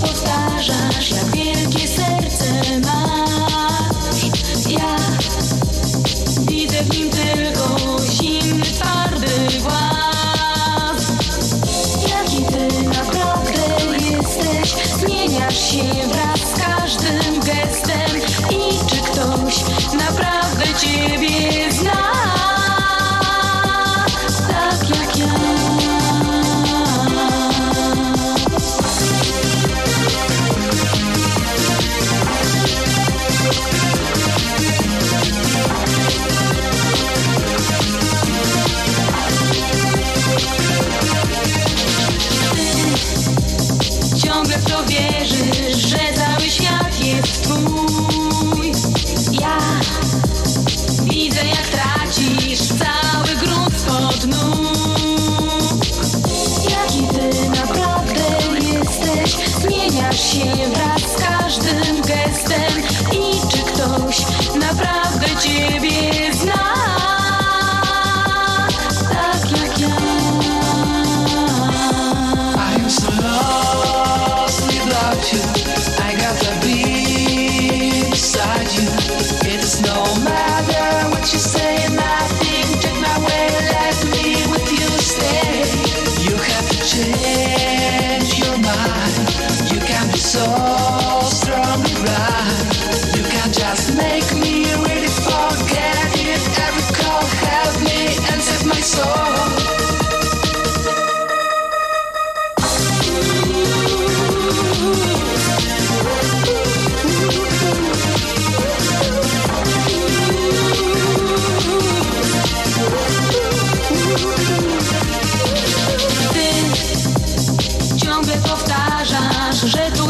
powtarzasz, jak wielkie serce masz. Ja widzę w nim te w wierzysz, że cały świat jest twój. Ja widzę jak tracisz cały grunt spod nóg. Jaki ty naprawdę jesteś, zmieniasz się wraz z każdym gestem. I czy ktoś naprawdę ciebie zna? So.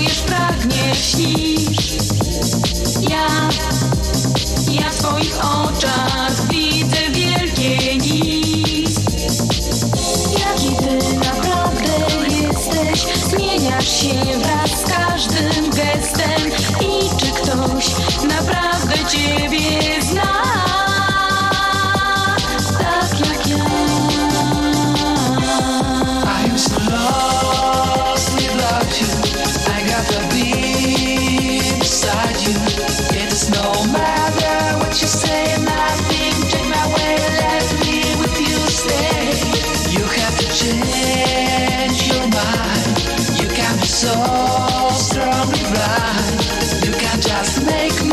pragniesz, pragnie, śnisz Ja, ja w twoich oczach. make